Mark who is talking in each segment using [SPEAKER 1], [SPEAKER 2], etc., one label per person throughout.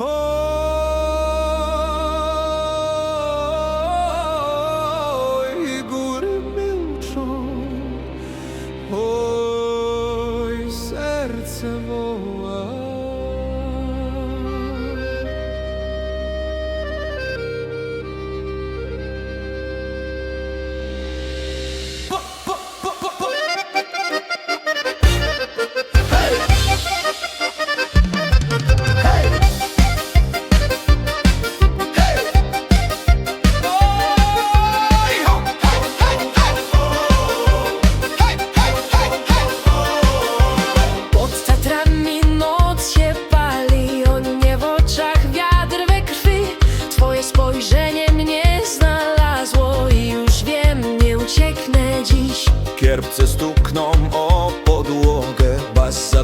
[SPEAKER 1] Oh.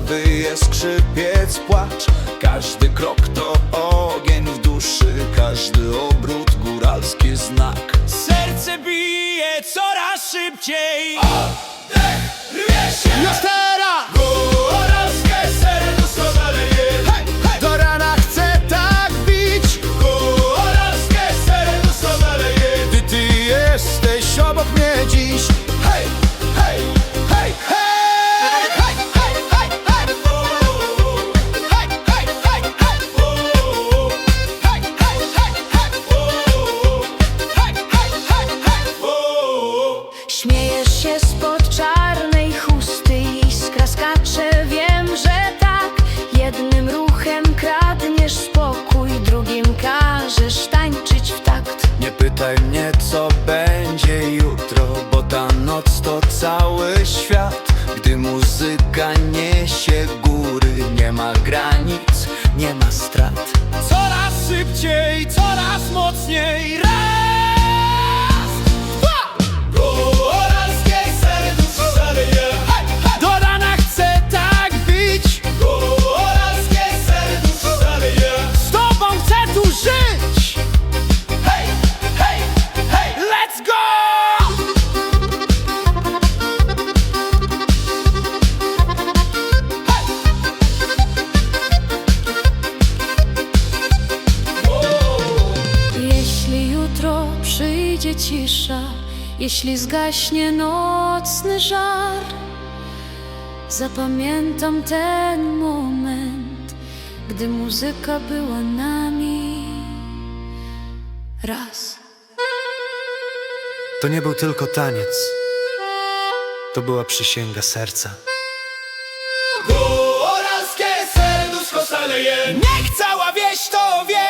[SPEAKER 1] Zawyje, skrzypiec, płacz. Każdy krok to ogień w duszy Każdy obrót góralski znak. Serce bije coraz szybciej. Oddech rwie się pytaj mnie, co będzie jutro, bo ta noc to cały świat. Gdy muzyka niesie góry, nie ma granic, nie ma strat. Coraz szybciej, coraz mocniej, raz, dwa! Góralskie serduszko szaleje, hej, hej! Do rana chcę tak bić, góralskie serduszko szaleje. Z tobą chcę tu żyć!
[SPEAKER 2] Przyjdzie cisza, jeśli zgaśnie nocny żar, zapamiętam ten moment, gdy muzyka była nami raz.
[SPEAKER 3] To nie był tylko taniec, to była przysięga serca.
[SPEAKER 1] Góralskie serduszko szaleje Niech cała wieś to wie